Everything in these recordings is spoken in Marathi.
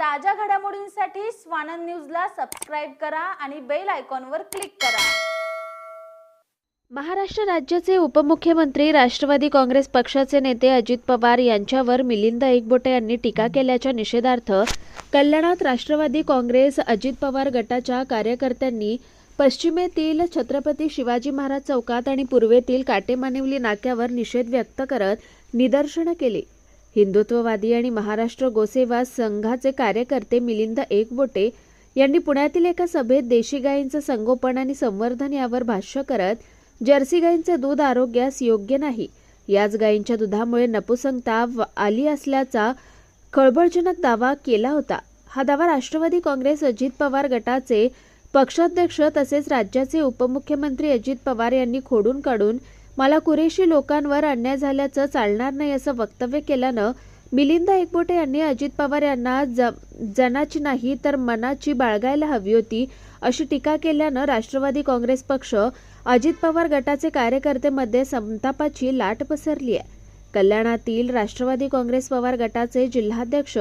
ताज्या घडामोडींसाठी स्वानंद न्यूजला सबस्क्राईब करा आणि बेल आयकॉनवर क्लिक करा. महाराष्ट्र राज्याचे उपमुख्यमंत्री राष्ट्रवादी काँग्रेस पक्षाचे नेते अजित पवार यांच्यावर मिलिंद एकबोटे यांनी टीका केल्याच्या निषेधार्थ कल्याणात राष्ट्रवादी काँग्रेस अजित पवार गटाच्या कार्यकर्त्यांनी पश्चिमेतील छत्रपती शिवाजी महाराज चौकात आणि पूर्वेतील काटेमानिवली नाक्यावर निषेध व्यक्त करत निदर्शनं केली. हिंदुत्ववादी आणि महाराष्ट्र गोसेवा संघाचे कार्यकर्ते मिलिंद एकबोटे यांनी पुण्यातील एका सभेत देशी गायींचं संगोपन आणि संवर्धन यावर भाष्य करत जर्सी गायींचे दूध आरोग्यास योग्य नाही. याच गायींच्या दुधामुळे नपुसंगता आली असल्याचा खळबळजनक दावा केला होता. हा दावा राष्ट्रवादी काँग्रेस अजित पवार गटाचे पक्षाध्यक्ष तसेच राज्याचे उपमुख्यमंत्री अजित पवार यांनी खोडून काढून मला कुरेशी लोकांवर अन्याय झाल्याचं चालणार नाही असं वक्तव्य केल्यानं मिलिंद एकबोटे यांनी अजित पवार यांना ज जनाची नाही तर मनाची बाळगायला हवी होती अशी टीका केल्यानं राष्ट्रवादी काँग्रेस पक्ष अजित पवार गटाचे कार्यकर्तेमध्ये संतापाची लाट पसरली आहे. कल्याणातील राष्ट्रवादी काँग्रेस पवार गटाचे जिल्हाध्यक्ष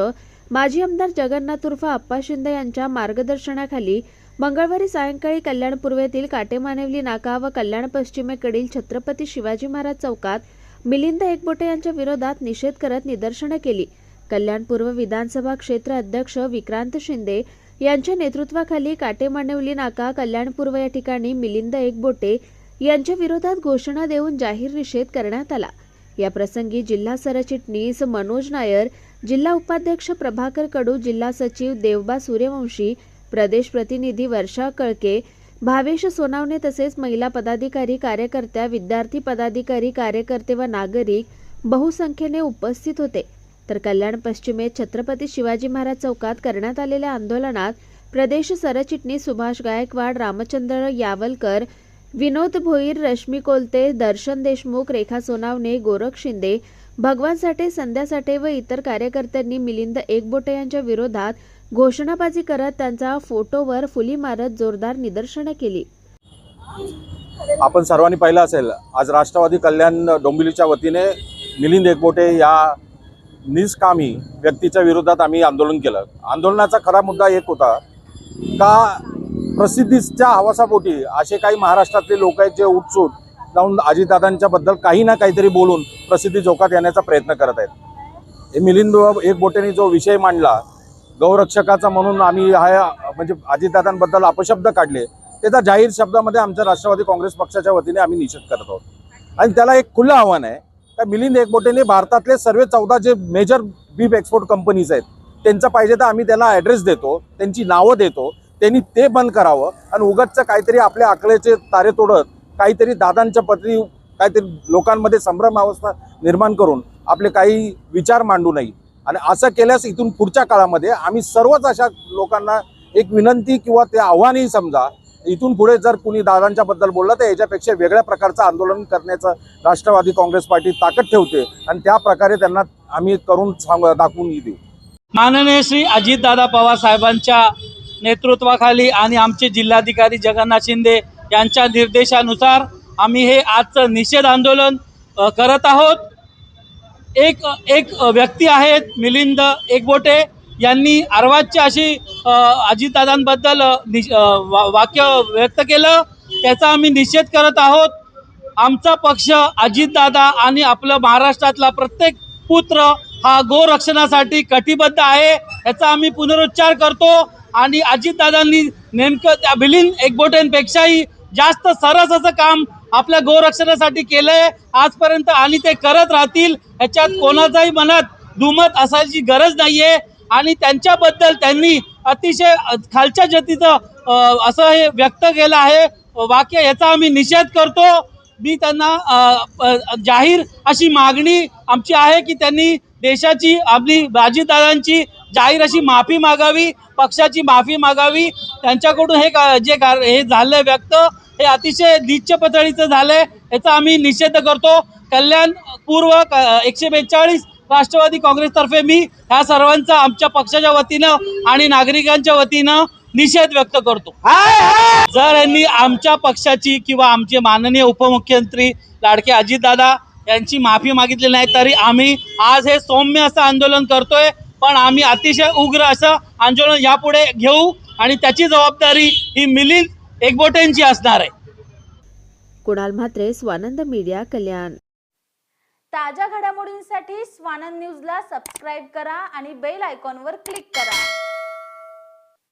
माजी आमदार जगन्नाथ उर्फ आप्पा शिंदे यांच्या मार्गदर्शनाखाली मंगळवारी सायंकाळी कल्याण पूर्वेतील काटेमानिवली नाका व कल्याण पश्चिमेकडील छत्रपती शिवाजी महाराज चौकात मिलिंद एकबोटे यांच्या विरोधात निषेध करत निदर्शनं केली. कल्याण पूर्व विधानसभा क्षेत्र अध्यक्ष विक्रांत शिंदे यांच्या नेतृत्वाखाली काटेमानिवली नाका कल्याण पूर्व या ठिकाणी मिलिंद एकबोटे यांच्या विरोधात घोषणा देऊन जाहीर निषेध करण्यात आला. या प्रसंगी जिल्हा सरचिटणीस मनोज नायर जिल्हा उपाध्यक्ष प्रभाकर कडू जिल्हा सचिव देवबा सूर्यवंशी प्रदेश प्रतिनिधी वर्षा कळके भावेश सोनावणे तसेच महिला पदाधिकारी कार्यकर्त्या विद्यार्थी पदाधिकारी कार्यकर्ते व नागरिक बहुसंख्येने उपस्थित होते. तर कल्याण पश्चिमेत छत्रपती शिवाजी महाराज चौकात करण्यात आलेल्या आंदोलनात प्रदेश सरचिटणीस सुभाष गायकवाड रामचंद्र यावलकर विनोद भोईर रश्मी कोलते दर्शन देशमुख रेखा सोनावणे गोरख शिंदे भगवान साठे संध्या साठे व इतर कार्यकर्त्यांनी मिलिंद एकबोटे यांच्या विरोधात घोषणाबाजी करत त्यांचा फोटोवर फुली मारत जोरदार निदर्शनं केली. आपण सर्वांनी पाहिलं असेल आज राष्ट्रवादी कल्याण डोंबिवलीच्या वतीने मिलिंद एकबोटे या निष्कामी व्यक्तीच्या विरोधात आम्ही आंदोलन केलं. आंदोलनाचा खरा मुद्दा एक होता का प्रसिद्धीच्या हवासापोटी असे काही महाराष्ट्रातले लोक आहेत जे उठसूट जाऊन अजितदादांच्या बद्दल काही ना काहीतरी बोलून प्रसिद्धी जोकात येण्याचा प्रयत्न करत आहेत. हे मिलिंद एकबोटेने जो विषय मांडला गौरक्षकाचा म्हणून आम्ही हा म्हणजे अजितदादांबद्दल अपशब्द काढले त्याचा जाहीर शब्दामध्ये आमच्या राष्ट्रवादी काँग्रेस पक्षाच्या वतीने आम्ही निषेध करत आहोत. आणि त्याला एक खुलं आव्हान आहे का मिलिंद एकबोटेने भारतातले सर्व चौदा जे मेजर बीफ एक्सपोर्ट कंपनीज आहेत त्यांचं पाहिजे तर आम्ही त्याला ॲड्रेस देतो त्यांची नावं देतो त्यांनी ते बंद करावं आणि उगतचं काहीतरी आपल्या आकड्याचे तारे तोडत काहीतरी दादांच्या पत्री काहीतरी लोकांमध्ये संभ्रम अवस्था निर्माण करून आपले काही विचार मांडू नये. आणि असं केल्यास इथून पुढच्या काळामध्ये आम्ही सर्वच अशा लोकांना एक विनंती किंवा ते आव्हानही समजा इथून पुढे जर कुणी दादांच्या बद्दल बोललं तर याच्यापेक्षा वेगळ्या प्रकारचं आंदोलन करण्याचं राष्ट्रवादी काँग्रेस पार्टी ताकद ठेवते आणि त्या प्रकारे त्यांना आम्ही करून सांग दाखवून देऊ. माननीय श्री अजितदादा पवार साहेबांच्या नेतृत्वाखाली आणि आमचे जिल्हाधिकारी जगन्नाथ शिंदे यांच्या निर्देशानुसार आम्ही हे आजचं निषेध आंदोलन करत आहोत. एक एक व्यक्ती आहेत मिलिंद एकबोटे यांनी अर्वाच्य अशी अजितदादांबद्दल निश- वा- वाक्य व्यक्त केलं. त्याचा आम्ही निषेध करत आहोत. आमचा पक्ष अजितदादा आणि आपलं महाराष्ट्रातला प्रत्येक पुत्र हा गोरक्षणासाठी कटिबद्ध आहे याचा आम्ही पुनरुच्चार करतो. आणि अजितदादांनी नेमकं त्या मिलिंद एकबोटेंपेक्षाही जास्त सरस असं काम आपल्या गोरक्षणासाठी केलंय. आजपर्यंत आणि ते करत राहतील ह्याच्यात कोणाचाही मनात दुमत असायची गरज नाहीये. आणि त्यांच्याबद्दल त्यांनी अतिशय खालच्या जातीचं असं हे व्यक्त केलं आहे. वाक्य याचा आम्ही निषेध करतो. मी त्यांना जाहीर अशी मागणी आमची आहे की त्यांनी देशाची आपली बाजीदारांची जाहीर अशी माफी मागावी पक्षाची माफी मागावी. त्यांच्याकडून हे का जे कार हे झालं व्यक्त हे अतिशय नीच पतळीचं झालंय याचा आम्ही निषेध करतो. कल्याण पूर्व क- एकशे बेचाळीस राष्ट्रवादी काँग्रेसतर्फे मी ह्या सर्वांचा आमच्या पक्षाच्या वतीनं आणि नागरिकांच्या वतीनं निषेध व्यक्त करतो. जर यांनी आमच्या पक्षाची किंवा आमचे माननीय उपमुख्यमंत्री लाडके अजितदादा यांची माफी मागितली नाही तरी आम्ही आज हे सौम्य असं आंदोलन करतोय. पण आम्ही अतिशय उग्र असं आंदोलन यापुढे घेऊ आणि त्याची जबाबदारी ही मिलिंद एकबोटेंची असणार आहे. कुणाल म्हात्रे स्वानंद मीडिया कल्याण. ताज्या घडामोडींसाठी स्वानंद न्यूजला सबस्क्राईब करा आणि बेल आयकॉनवर क्लिक करा.